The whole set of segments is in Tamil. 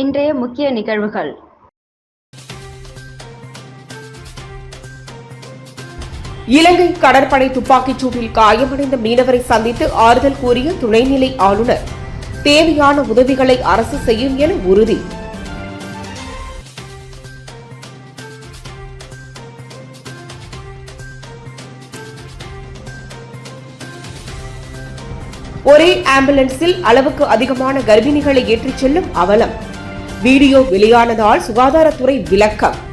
இன்றைய முக்கிய நிகழ்வுகள். இலங்கை கடற்படை துப்பாக்கிச் சூட்டில் காயமடைந்த மீனவரை சந்தித்து ஆறுதல் கூறிய துணைநிலை ஆளுநர். தேவையான உதவிகளை அரசு செய்யும் என உறுதி. ஒரே ஆம்புலன்ஸில் அளவுக்கு அதிகமான கர்ப்பிணிகளை ஏற்றிச் செல்லும் அவலம். வீடியோ வெளியானதால் சுகாதாரத்துறை விளக்கம்.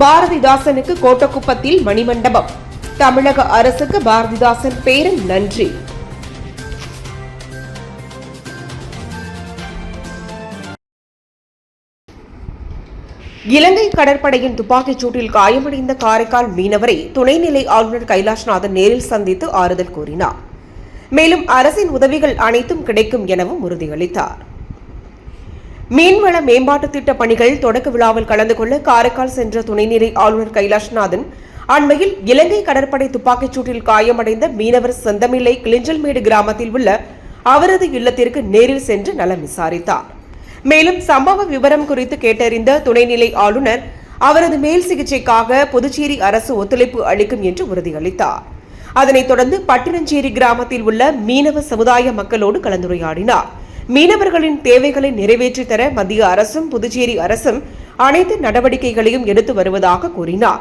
பாரதிதாசனுக்கு கோட்டக்குப்பத்தில் மணிமண்டபம். தமிழக அரசுக்கு பாரதிதாசன் பேரன் நன்றி. இலங்கை கடற்படையின் துப்பாக்கிச் சூட்டில் காயமடைந்த காரைக்கால் மீனவரை துணைநிலை ஆளுநர் கைலாஷ்நாதன் நேரில் சந்தித்து ஆறுதல் கூறினார். மேலும் அரசின் உதவிகள் அனைத்தும் கிடைக்கும் எனவும் உறுதியளித்தார். மீன்வள மேம்பாட்டு திட்ட பணிகள் தொடக்க விழாவில் கலந்து கொள்ள காரைக்கால் சென்ற துணைநிலை ஆளுநர் கைலாஷ்நாதன் அண்மையில் இலங்கை கடற்படை துப்பாக்கிச் சூட்டில் காயமடைந்த மீனவர் செந்தமில்லை கிளிஞ்சல்மேடு கிராமத்தில் உள்ள அவரது இல்லத்திற்கு நேரில் சென்று நலம் விசாரித்தார். மேலும் சம்பவ விவரம் குறித்து கேட்டறிந்த துணைநிலை ஆளுநர் அவரது மேல் சிகிச்சைக்காக புதுச்சேரி அரசு ஒத்துழைப்பு அளிக்கும் என்று உறுதியளித்தார். அதனைத் தொடர்ந்து பட்டினஞ்சேரி கிராமத்தில் உள்ள மீனவ சமுதாய மக்களோடு கலந்துரையாடினார். மீனவர்களின் தேவைகளை நிறைவேற்றித் தர மத்திய அரசும் புதுச்சேரி அரசும் அனைத்து நடவடிக்கைகளையும் எடுத்து வருவதாக கூறினார்.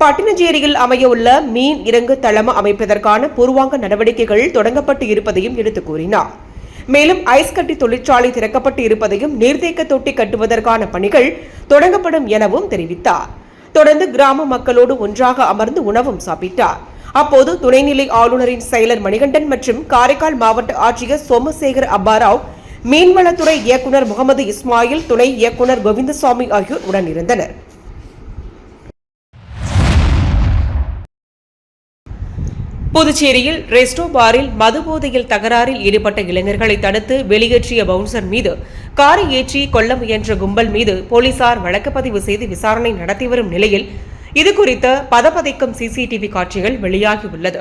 பட்டினஞ்சேரியில் அமையவுள்ள மீன் இறங்கு தளம் அமைப்பதற்கான பூர்வாங்க நடவடிக்கைகள் தொடங்கப்பட்டு இருப்பதையும் எடுத்துக் கூறினார். மேலும் ஐஸ் கட்டி தொழிற்சாலை திறக்கப்பட்டு இருப்பதையும் நீர்த்தேக்க தொட்டி கட்டுவதற்கான பணிகள் தொடங்கப்படும் எனவும் தெரிவித்தார். தொடர்ந்து கிராம மக்களோடு ஒன்றாக அமர்ந்து உணவும் சாப்பிட்டார். அப்போது துணைநிலை ஆளுநரின் செயலர் மணிகண்டன் மற்றும் காரைக்கால் மாவட்ட ஆட்சியர் சோமசேகர் அப்பாராவ் மீன்வளத்துறை இயக்குநர் முகமது இஸ்மாயில் துணை இயக்குநர் கோவிந்தசாமி ஆகியோர் உடனிருந்தனர். புதுச்சேரியில் ரெஸ்டோ பாரில் மது போதையில் தகராறில் ஈடுபட்ட இளைஞர்களை தடுத்து வெளியேற்றிய பவுன்சர் மீது காரை ஏற்றி கொல்ல முயன்ற கும்பல் மீது போலீசார் வழக்குப்பதிவு செய்து விசாரணை நடத்தி வரும் நிலையில் இதுகுறித்த பதப்பதைக்கும் சிசிடிவி காட்சிகள் வெளியாகியுள்ளது.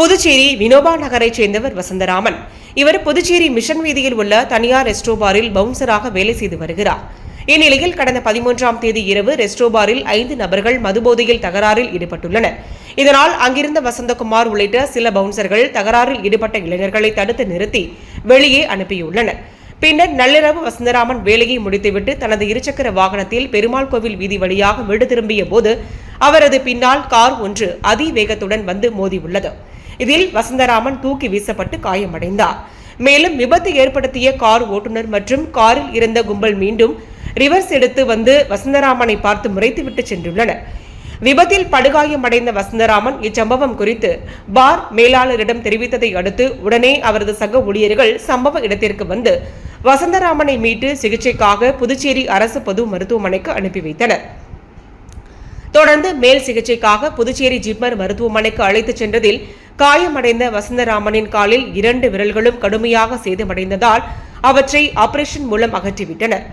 புதுச்சேரி வினோபா நகரைச் சேர்ந்தவர் வசந்தராமன். இவர் புதுச்சேரி மிஷன் வீதியில் உள்ள தனியார் ரெஸ்டோ பாரில் பவுன்சராக வேலை செய்து வருகிறார். இந்நிலையில் கடந்த பதிமூன்றாம் தேதி இரவு ரெஸ்டோபாரில் ஐந்து நபர்கள் மதுபோதையில் தகராறில் ஈடுபட்டுள்ளனர். இதனால் அங்கிருந்த வசந்தகுமார் உள்ளிட்ட சில பவுன்சர்கள் தகராறில் ஈடுபட்ட இளைஞர்களை தடுத்து நிறுத்தி வெளியே அனுப்பியுள்ளனர். பின்னர் நள்ளிரவு வசந்தராமன் வேலையை முடித்துவிட்டு தனது இருசக்கர வாகனத்தில் பெருமாள் கோவில் வீதி வழியாக வீடு திரும்பிய போது அவரது பின்னால் கார் ஒன்று அதிவேகத்துடன் வந்து மோதியுள்ளது. இதில் வசந்தராமன் தூக்கி வீசப்பட்டு காயமடைந்தார். மேலும் விபத்து ஏற்படுத்திய கார் ஓட்டுநர் மற்றும் காரில் இருந்த கும்பல் மீண்டும் ரிவர்ஸ் எடுத்து வந்து வசந்தராமனை பார்த்து முறைத்துவிட்டு சென்றுள்ளனர். விபத்தில் படுகாயமடைந்த வசந்தராமன் இச்சம்பவம் குறித்து பார் மேலாளரிடம் தெரிவித்ததை அடுத்து உடனே அவரது சக ஊழியர்கள் சம்பவ இடத்திற்கு வந்து வசந்தராமனை மீட்டு சிகிச்சைக்காக புதுச்சேரி அரசு பொது மருத்துவமனைக்கு அனுப்பி வைத்தனர். தொடர்ந்து மேல் சிகிச்சைக்காக புதுச்சேரி ஜிப்மர் மருத்துவமனைக்கு அழைத்துச் சென்றதில் காயமடைந்த வசந்தராமனின் காலில் இரண்டு விரல்களும் கடுமையாக சேதமடைந்ததால் அவற்றை ஆபரேஷன் மூலம் அகற்றிவிட்டனர்.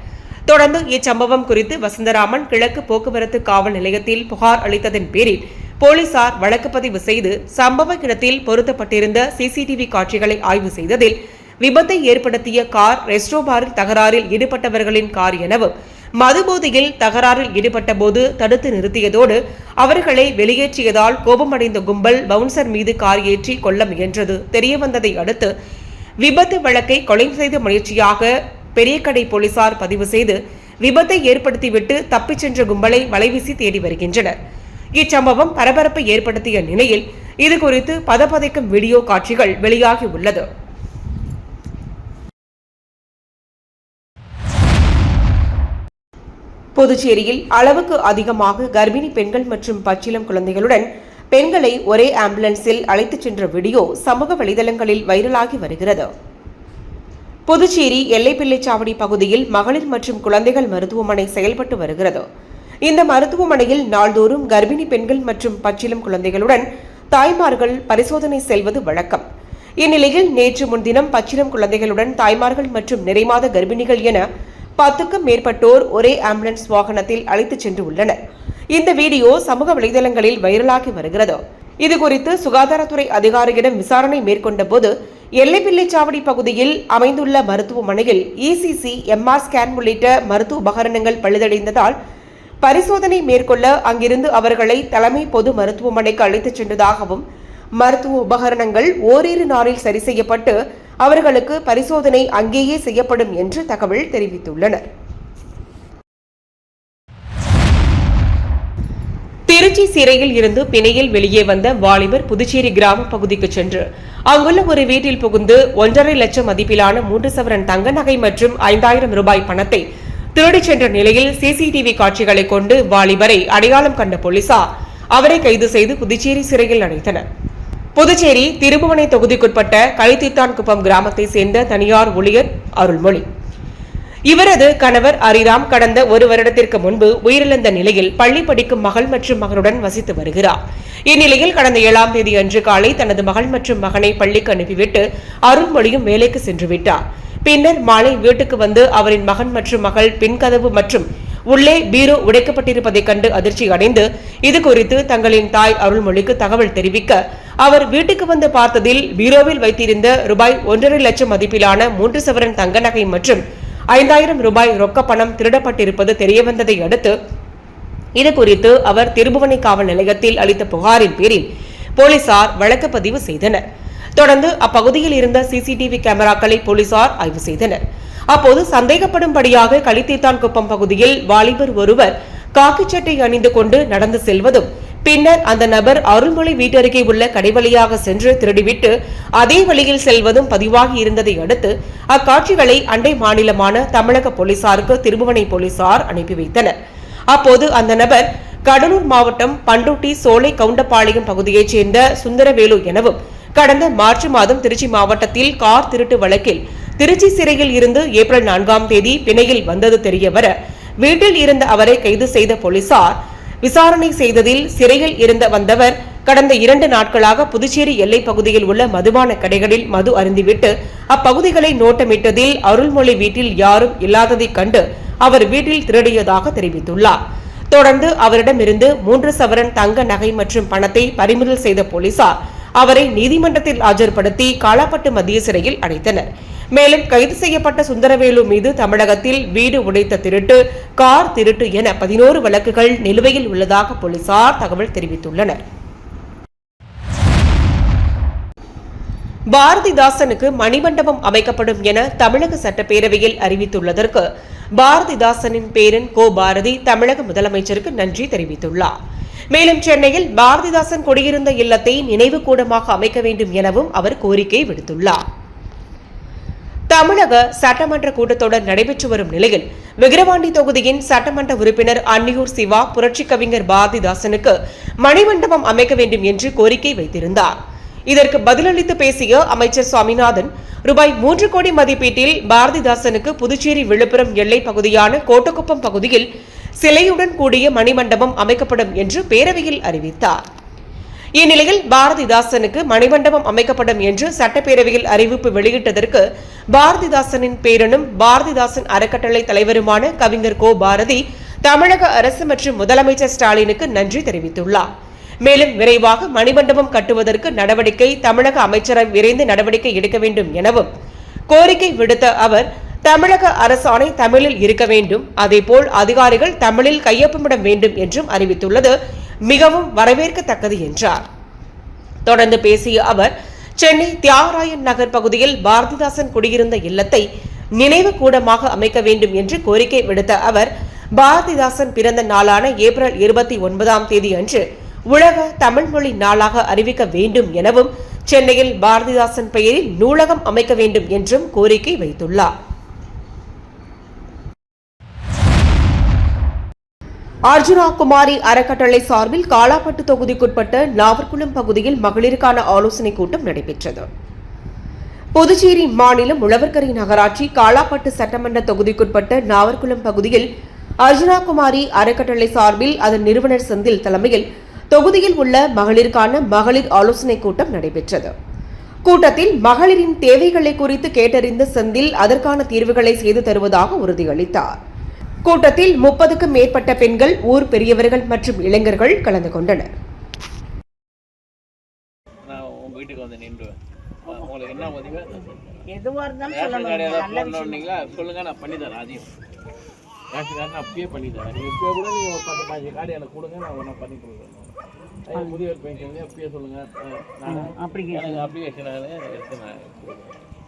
தொடர்ந்து இச்சம்பவம் குறித்து வசந்தராமன் கிழக்கு போக்குவரத்து காவல் நிலையத்தில் புகார் அளித்ததன் பேரில் போலீசார் வழக்கு பதிவு செய்து சம்பவ இடத்தில் பொருத்தப்பட்டிருந்த சிசிடிவி காட்சிகளை ஆய்வு செய்ததில் விபத்தை ஏற்படுத்திய கார் ரெஸ்டோபாரில் தகராறில் ஈடுபட்டவர்களின் கார் எனவும் மதுபோதையில் தகராறில் ஈடுபட்ட போது தடுத்து நிறுத்தியதோடு அவர்களை வெளியேற்றியதால் கோபமடைந்த கும்பல் பவுன்சர் மீது கார் ஏற்றி கொல்ல முயன்றது தெரியவந்ததை அடுத்து விபத்து வழக்கை கொலை செய்த முயற்சியாக பெரியகடை போலீசார் பதிவு செய்து விபத்தை ஏற்படுத்திவிட்டு தப்பிச் சென்ற கும்பலை வலைவீசி தேடி வருகின்றனர். இச்சம்பவம் பரபரப்பை ஏற்படுத்திய நிலையில் இதுகுறித்து பதப்பதைக்கும் வீடியோ காட்சிகள் வெளியாகி உள்ளது. புதுச்சேரியில் அளவுக்கு அதிகமாக கர்ப்பிணி பெண்கள் மற்றும் பச்சிளம் குழந்தைகளுடன் பெண்களை ஒரே ஆம்புலன்ஸில் அழைத்துச் சென்ற வீடியோ சமூக வலைதளங்களில் வைரலாகி வருகிறது. புதுச்சேரி எல்லைப்பிள்ளைச்சாவடி பகுதியில் மகளிர் மற்றும் குழந்தைகள் மருத்துவமனை செயல்பட்டு வருகிறது. இந்த மருத்துவமனையில் நாள்தோறும் கர்ப்பிணி பெண்கள் மற்றும் பச்சிலம் குழந்தைகளுடன் தாய்மார்கள் பரிசோதனை செல்வது வழக்கம். இந்நிலையில் நேற்று முன்தினம் பச்சிளம் குழந்தைகளுடன் தாய்மார்கள் மற்றும் நிறைமாத கர்ப்பிணிகள் என பத்துக்கும் மேற்பட்டோர் ஒரே ஆம்புலன்ஸ் வாகனத்தில் அழைத்துச் சென்று உள்ளனர். இந்த வீடியோ சமூக வலைதளங்களில் வைரலாகி வருகிறது. இது குறித்து சுகாதாரத்துறை அதிகாரியிடம் விசாரணை மேற்கொண்ட போது எல்லைப்பிள்ளைச்சாவடி பகுதியில் அமைந்துள்ள மருத்துவமனையில் இசிசி எம்ஆர் ஸ்கேன் உள்ளிட்ட மருத்துவ உபகரணங்கள் பழுதடைந்ததால் பரிசோதனை மேற்கொள்ள அங்கிருந்து அவர்களை தலைமை பொது மருத்துவமனைக்கு அழைத்துச் சென்றதாகவும் மருத்துவ உபகரணங்கள் ஓரிரு நாளில் சரி செய்யப்பட்டு அவர்களுக்கு பரிசோதனை அங்கேயே செய்யப்படும் என்று தகவல் தெரிவித்துள்ளனர். திருச்சி சிறையில் இருந்து பிணையில் வெளியே வந்த வாலிபர் புதுச்சேரி கிராம பகுதிக்கு சென்று அங்குள்ள ஒரு வீட்டில் புகுந்து ஒன்றரை லட்சம் மதிப்பிலான மூன்று சவரன் தங்க நகை மற்றும் ஐந்தாயிரம் ரூபாய் பணத்தை திருடிச் சென்ற நிலையில் சிசிடிவி காட்சிகளை கொண்டு வாலிபரை அடையாளம் கண்ட போலீசார் அவரை கைது செய்து புதுச்சேரி சிறையில் அடைத்தனர். புதுச்சேரி திருபுவனை தொகுதிக்குட்பட்ட களித்தித்தான்குப்பம் கிராமத்தை சேர்ந்த தனியார் ஊழியர் அருள்மொழி. இவரது கணவர் அரிராம் கடந்த ஒரு வருடத்திற்கு முன்பு உயிரிழந்த நிலையில் பள்ளி படிக்கும் மகள் மற்றும் மகனுடன் வசித்து வருகிறார். இந்நிலையில் கடந்த ஏழாம் தேதி அன்று காலை தனது மகள் மற்றும் மகனை பள்ளிக்கு அனுப்பிவிட்டு அருள்மொழியும் வேலைக்கு சென்று விட்டார். பின்னர் மாலை வீட்டுக்கு வந்து அவரின் மகன் மற்றும் மகள் பின்கதவு மற்றும் உள்ளே பீரோ உடைக்கப்பட்டிருப்பதைக் கண்டு அதிர்ச்சி அடைந்து இது குறித்து தங்களின் தாய் அருள்மொழிக்கு தகவல் தெரிவிக்க அவர் வீட்டுக்கு வந்து பார்த்ததில் பீரோவில் வைத்திருந்த ரூபாய் ஒன்றரை லட்சம் மதிப்பிலான மூன்று சவரன் தங்க நகை மற்றும் ஐந்தாயிரம் ரூபாய் ரொக்க பணம் திருடப்பட்டிருப்பது தெரியவந்ததை அடுத்து இது குறித்து அவர் திருபுவனை காவல் நிலையத்தில் அளித்த புகாரின் பேரில் போலீசார் வழக்கு பதிவு செய்தனர். தொடர்ந்து அப்பகுதியில் இருந்த சிசிடிவி கேமராக்களை போலீசார் ஆய்வு செய்தனர். அப்போது சந்தேகப்படும்படியாக களித்தீத்தான் குப்பம் பகுதியில் வாலிபர் ஒருவர் காக்கி சட்டை அணிந்து கொண்டு நடந்து செல்வதும் பின்னர் அந்த நபர் அருள்மொழி வீட்டருகே உள்ள கடை வழியாக சென்று திருடிவிட்டு அதே வழியில் செல்வதும் பதிவாகி இருந்ததை அடுத்து அக்காட்சிகளை அண்டை மாநிலமான தமிழக போலீசாருக்கு திருபுவனை போலீசார் அனுப்பி வைத்தனர். அப்போது அந்த நபர் கடலூர் மாவட்டம் பண்டூட்டி சோலை கவுண்டபாளையம் பகுதியைச் சேர்ந்த சுந்தரவேலு எனவும் கடந்த மார்ச் மாதம் திருச்சி மாவட்டத்தில் கார் திருட்டு வழக்கில் திருச்சி சிறையில் இருந்து ஏப்ரல் நான்காம் தேதி பிணையில் வந்தது தெரியவர வீட்டில் இருந்த அவரை கைது செய்த போலீசார் விசாரணை செய்ததில் சிறையில் இருந்த வந்தவர் கடந்த இரண்டு நாட்களாக புதுச்சேரி எல்லைப் பகுதியில் உள்ள மதுபான கடைகளில் மது அருந்திவிட்டு அப்பகுதிகளை நோட்டமிட்டதில் அருள்மொழி வீட்டில் யாரும் இல்லாததைக் கண்டு அவர் வீட்டில் திருடியதாக தெரிவித்துள்ளார். தொடர்ந்து அவரிடமிருந்து மூன்று சவரன் தங்க நகை மற்றும் பணத்தை பறிமுதல் செய்த போலீசார் அவரை நீதிமன்றத்தில் ஆஜர்படுத்தி காலாப்பட்டு மத்திய சிறையில் அடைத்தனர். மேலும் கைது செய்யப்பட்ட சுந்தரவேலு மீது தமிழகத்தில் வீடு உடைத்த திருட்டு கார் திருட்டு என பதினோரு வழக்குகள் நிலுவையில் உள்ளதாக போலீசார் தகவல் தெரிவித்துள்ளனர். பாரதிதாசனுக்கு மணிமண்டபம் அமைக்கப்படும் என தமிழக சட்டப்பேரவையில் அறிவித்துள்ளதற்கு பாரதிதாசனின் பேரன் கோ பாரதி தமிழக முதலமைச்சருக்கு நன்றி தெரிவித்துள்ளார். மேலும் சென்னையில் பாரதிதாசன் குடியிருந்த இல்லத்தை நினைவு கூடமாக அமைக்க வேண்டும் எனவும் அவர் கோரிக்கை விடுத்துள்ளார். தமிழக சட்டமன்ற கூட்டத்தொடர் நடைபெற்று வரும் நிலையில் விக்கிரவாண்டி தொகுதியின் சட்டமன்ற உறுப்பினர் அன்னியூர் சிவா புரட்சி கவிஞர் பாரதிதாசனுக்கு மணிமண்டபம் அமைக்க வேண்டும் என்று கோரிக்கை வைத்திருந்தார். இதற்கு பதிலளித்து பேசிய அமைச்சர் சுவாமிநாதன் ரூபாய் மூன்று கோடி மதிப்பீட்டில் பாரதிதாசனுக்கு புதுச்சேரி விழுப்புரம் எல்லை பகுதியான கோட்டக்குப்பம் பகுதியில் சிலையுடன் கூடிய மணிமண்டபம் அமைக்கப்படும் என்று பேரவையில் அறிவித்தார். இந்நிலையில் பாரதிதாசனுக்கு மணிமண்டபம் அமைக்கப்படும் என்று சட்டப்பேரவையில் அறிவிப்பு வெளியிட்டதற்கு பாரதிதாசனின் பேரனும் பாரதிதாசன் அறக்கட்டளை தலைவருமான கவிஞர் கோ பாரதி தமிழக அரசு மற்றும் முதலமைச்சர் ஸ்டாலினுக்கு நன்றி தெரிவித்துள்ளார். மேலும் விரைவாக மணிமண்டபம் கட்டுவதற்கு நடவடிக்கை தமிழக அமைச்சரவை விரைந்து நடவடிக்கை எடுக்க வேண்டும் எனவும் கோரிக்கை விடுத்த அவர் தமிழக அரசாணை தமிழில் இருக்க வேண்டும் அதேபோல் அதிகாரிகள் தமிழில் கையொப்பமிட வேண்டும் என்றும் அறிவித்துள்ளது. மிகவும் வரவேற்கத்தக்கது என்றார். தொடர்ந்து பேசிய அவர் சென்னை தியாகராயன் நகர் பகுதியில் பாரதிதாசன் குடியிருந்த இல்லத்தை நினைவு கூடமாக அமைக்க வேண்டும் என்று கோரிக்கை விடுத்த அவர் பாரதிதாசன் பிறந்த நாளான ஏப்ரல் இருபத்தி ஒன்பதாம் தேதி அன்று உலக தமிழ் மொழி நாளாக அறிவிக்க வேண்டும் எனவும் சென்னையில் பாரதிதாசன் பெயரில் நூலகம் அமைக்க வேண்டும் என்றும் கோரிக்கை வைத்துள்ளார். அர்ஜுனா குமாரி அறக்கட்டளை சார்பில் காலாப்பட்டு தொகுதிக்குட்பட்ட நாவர்குளம் பகுதியில் மகளிருக்கான ஆலோசனைக் கூட்டம் நடைபெற்றது. புதுச்சேரி மாநிலம் உழவர்கரை நகராட்சி காலாப்பட்டு சட்டமன்ற தொகுதிக்குட்பட்ட நாவர்குளம் பகுதியில் அர்ஜுனா குமாரி அறக்கட்டளை சார்பில் அதன் நிறுவனர் செந்தில் தலைமையில் தொகுதியில் உள்ள மகளிருக்கான மகளிர் ஆலோசனைக் கூட்டம் நடைபெற்றது. கூட்டத்தில் மகளிரின் தேவைகளை குறித்து கேட்டறிந்த செந்தில் அதற்கான தீர்வுகளை செய்து தருவதாக உறுதியளித்தார். கூட்டத்தில் முப்பதுக்கும் மேற்பட்ட பெண்கள் ஊர் பெரியவர்கள் மற்றும் இளைஞர்கள் கலந்து கொண்டனர். நான்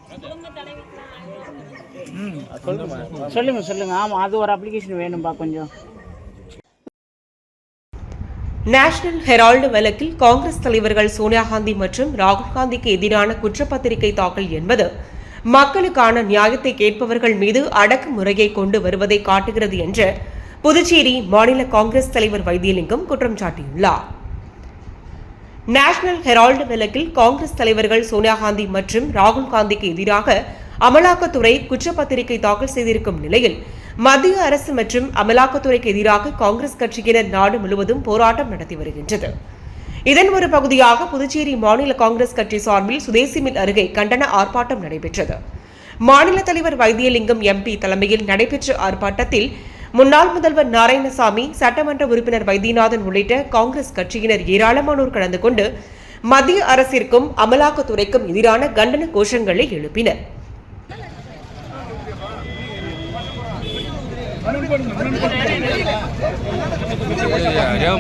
சொல்லுங்க சொல்லுங்க நான் பண்ணி தரேன் அதையும் ரேஷன் கார்டு நான் அப்பயே பண்ணி தரேன் நீங்கள் இப்போ கூட நீங்கள் ஒரு பத்து பாஞ்சு கார்டு எனக்கு கொடுங்க நான் ஒன்றா பண்ணி கொடுக்குறேன் அது முதியோர் பென்ஷன் அப்பயே சொல்லுங்க அஹ் நான் application. எனக்கு அப்ளிகேஷன் எடுத்து நான் ம். சொல்லுமா சொல்லுங்க சொல்லுங்க. ஆமா அது ஒரு அப்ளிகேஷன் வேணும்பா கொஞ்சம். நேஷனல் ஹெரால்டு வழக்கில் காங்கிரஸ் தலைவர்கள் சோனியா காந்தி மற்றும் ராகுல் காந்திக்கு எதிரான குற்றப்பத்திரிகை தாக்கல் என்பது மக்களுக்கான நியாயத்தை கேட்பவர்கள் மீது அடக்குமுறையை கொண்டு வருவதை காட்டுகிறது என்று புதுச்சேரி மாநில காங்கிரஸ் தலைவர் வைத்தியலிங்கம் குற்றம் சாட்டியுள்ளார். நேஷனல் ஹெரால்டு வழக்கில் காங்கிரஸ் தலைவர்கள் சோனியா காந்தி மற்றும் ராகுல் காந்திக்கு எதிராக அமலாக்கத்துறை குற்றப்பத்திரிகை தாக்கல் செய்திருக்கும் நிலையில் மத்திய அரசு மற்றும் அமலாக்கத்துறைக்கு எதிராக காங்கிரஸ் கட்சியினர் நாடு முழுவதும் போராட்டம் நடத்தி வருகின்றது. இதன் ஒரு பகுதியாக புதுச்சேரி மாநில காங்கிரஸ் கட்சி சார்பில் சுதேசி மில் அருகே கண்டன ஆர்ப்பாட்டம் நடைபெற்றது. மாநில தலைவர் வைத்தியலிங்கம் எம்பி தலைமையில் நடைபெற்ற ஆர்ப்பாட்டத்தில் முன்னாள் முதல்வர் நாராயணசாமி சட்டமன்ற உறுப்பினர் வைத்தியநாதன் உள்ளிட்ட காங்கிரஸ் கட்சியினர் ஏராளமானோர் கலந்து கொண்டு மத்திய அரசிற்கும் அமலாக்கத்துறைக்கும் எதிரான கண்டன கோஷங்களை எழுப்பினர்.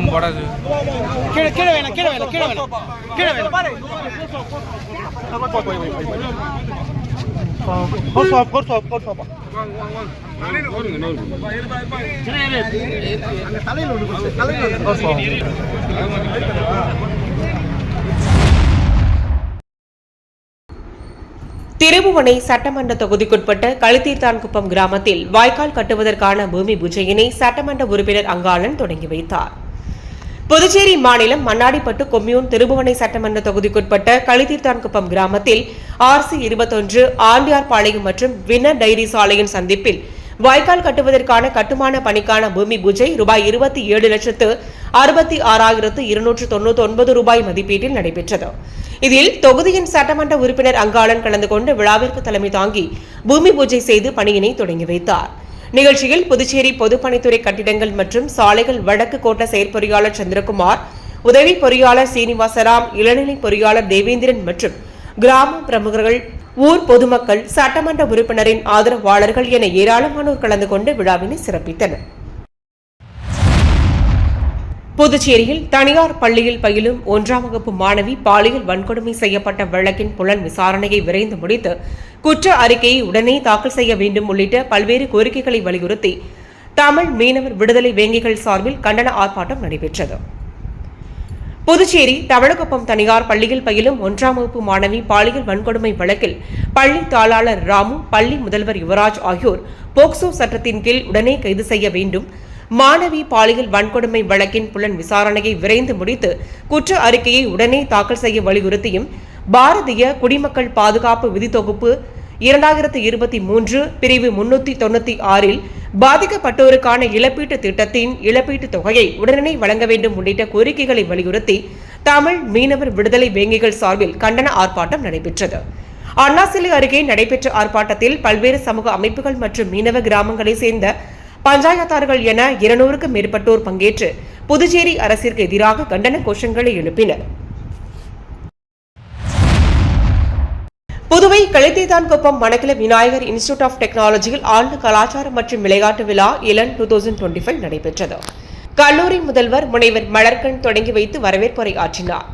போடாது கீழே கீழே வேணாம் கீழே திருபுவனை சட்டமன்ற தொகுதிக்குட்பட்ட களித்தீர்த்தான்குப்பம் கிராமத்தில் வாய்க்கால் கட்டுவதற்கான பூமி பூஜையினை சட்டமன்ற உறுப்பினர் அங்காளன் தொடங்கி வைத்தார். புதுச்சேரி மாநிலம் மண்ணாடிப்பட்டு கொம்யூன் திருபுவனை சட்டமன்ற தொகுதிக்குட்பட்ட களித்தீர்த்தான்குப்பம் கிராமத்தில் ஆர்சி இருபத்தொன்று ஆண்டியார்பாளையம் மற்றும் வின டைரி சாலையின் சந்திப்பில் வாய்க்கால் கட்டுவதற்கான கட்டுமான பணிக்கான பூமி பூஜை ரூபாய் இருபத்தி ஏழு லட்சத்து அறுபத்தி ஆறாயிரத்து இருநூற்று தொண்ணூத்தி ஒன்பது ரூபாய் மதிப்பீட்டில் நடைபெற்றது. இதில் தொகுதியின் சட்டமன்ற உறுப்பினர் அங்காளன் கலந்து கொண்டு விழாவிற்கு தலைமை தாங்கி பூமி பூஜை செய்து பணியினை தொடங்கி வைத்தார். நிகழ்ச்சியில் புதுச்சேரி பொதுப்பணித்துறை கட்டிடங்கள் மற்றும் சாலைகள் வடக்கு கோட்ட செயற்பொறியாளர் சந்திரகுமார் உதவி பொறியாளர் சீனிவாசராம் இளநிலை பொறியாளர் தேவேந்திரன் மற்றும் கிராம பிரமுகர்கள் ஊர் பொதுமக்கள் சட்டமன்ற உறுப்பினரின் ஆதரவாளர்கள் என ஏராளமானோர் கலந்து கொண்டு விழாவினை சிறப்பித்தனர். புதுச்சேரியில் தனியார் பள்ளியில் பயிலும் ஒன்றாம் வகுப்பு மாணவி பாலியல் வன்கொடுமை செய்யப்பட்ட வழக்கின் புலன் விசாரணையை விரைந்து முடித்து குற்ற அறிக்கையை உடனே தாக்கல் செய்ய வேண்டும் உள்ளிட்ட பல்வேறு கோரிக்கைகளை வலியுறுத்தி தமிழ் மீனவர் விடுதலை வேங்கிகள் சார்பில் கண்டன ஆர்ப்பாட்டம் நடைபெற்றது. புதுச்சேரி தமிழகப்பம் தனியார் பள்ளியில் பயிலும் ஒன்றாம் வகுப்பு மாணவி பாலியல் வன்கொடுமை வழக்கில் பள்ளி தாளாளர் ராமு பள்ளி முதல்வர் யுவராஜ் ஆகியோர் போக்சோ சட்டத்தின் கீழ் உடனே கைது செய்ய வேண்டும். மாணவி பாலியல் வன்கொடுமை வழக்கின் புலன் விசாரணையை விரைந்து முடித்து குற்ற அறிக்கையை உடனே தாக்கல் செய்ய வலியுறுத்தியும் பாரதிய குடிமக்கள் பாதுகாப்பு விதி தொகுப்பு இருபத்தி மூன்று பிரிவு முன்னூத்தி தொண்ணூத்தி ஆறில் பாதிக்கப்பட்டோருக்கான இழப்பீட்டு திட்டத்தின் இழப்பீட்டுத் தொகையை உடனே வழங்க வேண்டும் உள்ளிட்ட கோரிக்கைகளை வலியுறுத்தி தமிழ் மீனவர் விடுதலை வேங்கிகள் சார்பில் கண்டன ஆர்ப்பாட்டம் நடைபெற்றது. அண்ணாசிலை அருகே நடைபெற்ற ஆர்ப்பாட்டத்தில் பல்வேறு சமூக அமைப்புகள் மற்றும் மீனவ கிராமங்களைச் சேர்ந்த பஞ்சாயத்தார்கள் என இருநூறுக்கும் மேற்பட்டோர் பங்கேற்று புதுச்சேரி அரசிற்கு எதிராக கண்டன கோஷங்களை எழுப்பினர். புதுவை களித்தேதான்குப்பம் மணக்கில விநாயகர் இன்ஸ்டிடியூட் ஆஃப் டெக்னாலஜியில் ஆண்டு கலாச்சாரம் மற்றும் விளையாட்டு விழா Ilan two thousand twenty five நடைபெற்றது. கல்லூரி முதல்வர் முனைவர் மலர்கண் தொடங்கி வைத்து வரவேற்புரை ஆற்றினார்.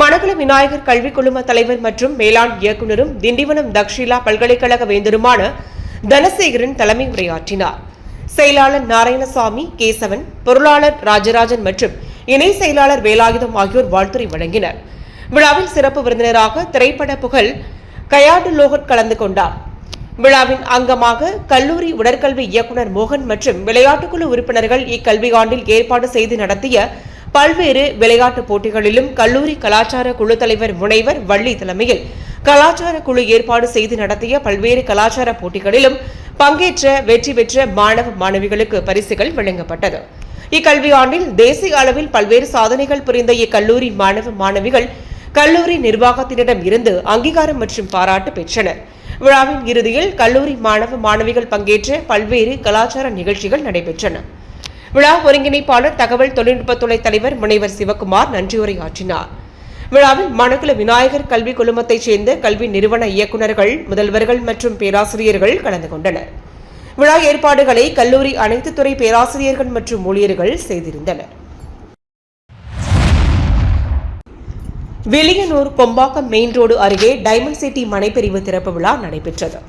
மணக்குள விநாயகர் கல்விக் குழும தலைவர் மற்றும் மேலாண் இயக்குநரும் திண்டிவனம் தக்ஷிலா பல்கலைக்கழக வேந்தருமான தனசேகரன் தலைமை உரையாற்றினார். செயலாளர் நாராயணசாமி கேசவன் பொருளாளர் ராஜராஜன் மற்றும் இணை செயலாளர் வேலாயுதம் ஆகியோர் வாழ்த்துரை வழங்கினர். விழாவில் சிறப்பு விருந்தினராக திரைப்பட புகழ் கயாடு லோகட் கலந்து கொண்டார். விழாவின் அங்கமாக கல்லூரி உடற்கல்வி இயக்குநர் மோகன் மற்றும் விளையாட்டுக்குழு உறுப்பினர்கள் இக்கல்வி ஆண்டில் ஏற்பாடு செய்து நடத்திய பல்வேறு விளையாட்டுப் போட்டிகளிலும் கல்லூரி கலாச்சார குழு தலைவர் முனைவர் வள்ளி தலைமையில் கலாச்சார குழு ஏற்பாடு செய்து நடத்திய பல்வேறு கலாச்சார போட்டிகளிலும் பங்கேற்ற வெற்றி பெற்ற மாணவ மாணவிகளுக்கு பரிசுகள் வழங்கப்பட்டது. இக்கல்வி ஆண்டில் தேசிய அளவில் பல்வேறு சாதனைகள் புரிந்த இக்கல்லூரி மாணவ மாணவிகள் கல்லூரி நிர்வாகத்தினிடம் இருந்து அங்கீகாரம் மற்றும் பாராட்டு பெற்றனர். விழாவின் இறுதியில் கல்லூரி மாணவ மாணவிகள் பங்கேற்ற பல்வேறு கலாச்சார நிகழ்ச்சிகள் நடைபெற்றன. விழா ஒருங்கிணைப்பாளர் தகவல் தொழில்நுட்பத்துறை தலைவர் முனைவர் சிவகுமார் நன்றியுரையாற்றினார் விழாவில் மணக்குள விநாயகர் கல்வி குழுமத்தைச் சேர்ந்த கல்வி நிறுவன இயக்குநர்கள் முதல்வர்கள் மற்றும் பேராசிரியர்கள் கலந்து கொண்டனர். விழா ஏற்பாடுகளை கல்லூரி அனைத்து துறை பேராசிரியர்கள் மற்றும் ஊழியர்கள் செய்திருந்தனர். வெளியனூர் கொம்பாக்கம் மெயின் ரோடு அருகே டைமண்ட் சிட்டி மனைப்பிரிவு திறப்பு விழா நடைபெற்றது.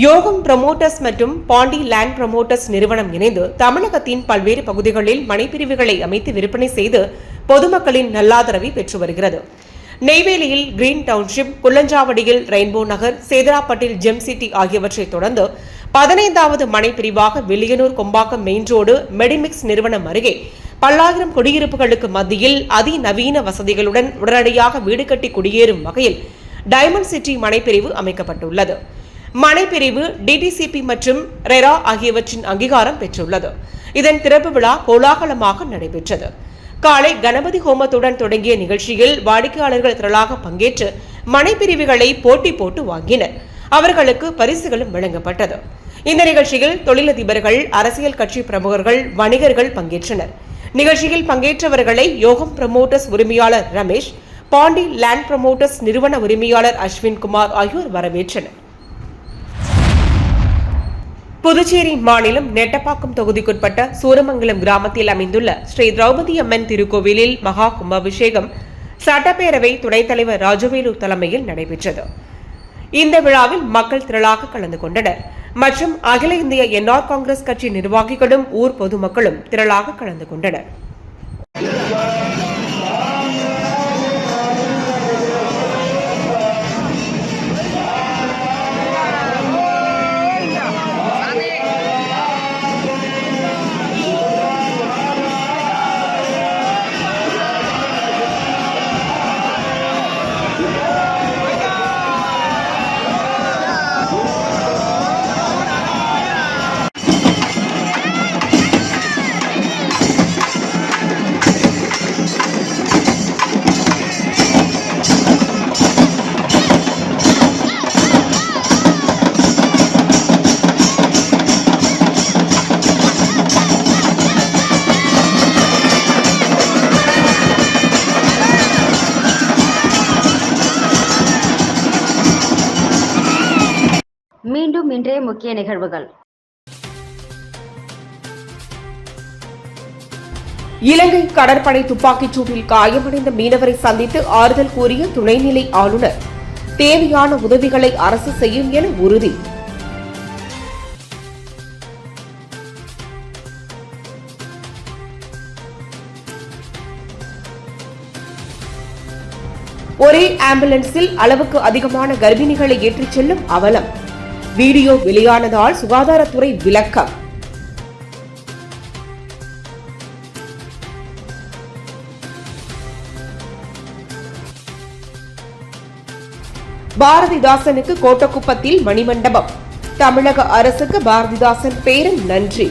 யோகம் ப்ரமோட்டர்ஸ் மற்றும் பாண்டி லேண்ட் ப்ரமோட்டர்ஸ் நிறுவனம் இணைந்து தமிழகத்தின் பல்வேறு பகுதிகளில் மனைப்பிரிவுகளை அமைத்து விற்பனை செய்து பொதுமக்களின் நல்லாதரவை பெற்று வருகிறது. நெய்வேலியில் கிரீன் டவுன்ஷிப் குள்ளஞ்சாவடியில் ரெயின்போ நகர் சேதராப்பட்டில் ஜெம் சிட்டி ஆகியவற்றை தொடர்ந்து பதினைந்தாவது மனைப்பிரிவாக Villianur Kombakkam main road Medimix நிறுவனம் அருகே பல்லாயிரம் குடியிருப்புகளுக்கு மத்தியில் அதிநவீன வசதிகளுடன் உடனடியாக வீடு கட்டி குடியேறும் வகையில் டைமண்ட் சிட்டி மனைப்பிரிவு அமைக்கப்பட்டுள்ளது. மனைப்பிரிவு டிடிசிபி மற்றும் ரெரா ஆகியவற்றின் அங்கீகாரம் பெற்றுள்ளது. இதன் திறப்பு விழா கோலாகலமாக நடைபெற்றது. காலை கணபதி ஹோமத்துடன் தொடங்கிய நிகழ்ச்சியில் வாடிக்கையாளர்கள் திரளாக பங்கேற்று மனைப்பிரிவுகளை போட்டி போட்டு வாங்கினர். அவர்களுக்கு பரிசுகளும் வழங்கப்பட்டது. இந்த நிகழ்ச்சியில் தொழிலதிபர்கள் அரசியல் கட்சி பிரமுகர்கள் வணிகர்கள் பங்கேற்றனர். நிகழ்ச்சியில் பங்கேற்றவர்களை யோகம் பிரமோட்டர்ஸ் உரிமையாளர் ரமேஷ் பாண்டி லேண்ட் பிரமோட்டர்ஸ் நிறுவன உரிமையாளர் அஸ்வின் குமார் ஆகியோர் வரவேற்றனர். புதுச்சேரி மாநிலம் நெட்டப்பாக்கம் தொகுதிக்குட்பட்ட சூரமங்கலம் கிராமத்தில் அமைந்துள்ள ஸ்ரீ திரௌபதி அம்மன் திருக்கோவிலில் மகா கும்பாபிஷேகம் சட்டப்பேரவை துணைத் தலைவர் ராஜவேலு தலைமையில் நடைபெற்றது. இந்த விழாவில் மக்கள் திரளாக கலந்து கொண்டனர். மற்றும் அகில இந்திய என்ஆர் காங்கிரஸ் கட்சி நிர்வாகிகளும் ஊர் பொதுமக்களும் திரளாக கலந்து கொண்டனர். நிகழ்வுகள். இலங்கை கடற்படை துப்பாக்கிச் சூட்டில் காயமடைந்த மீனவரை சந்தித்து ஆறுதல் கூறிய துணைநிலை ஆளுநர் தேவையான உதவிகளை அரசு செய்யும் என உறுதி. ஒரே ஆம்புலன்ஸில் அளவுக்கு அதிகமான கர்ப்பிணிகளை ஏற்றிச் செல்லும் அவலம். வீடியோ வெளியானதால் சுகாதாரத்துறை விளக்கம். பாரதிதாசனுக்கு கோட்டக்குப்பத்தில் மணிமண்டபம். தமிழக அரசுக்கு பாரதிதாசன் பேரும் நன்றி.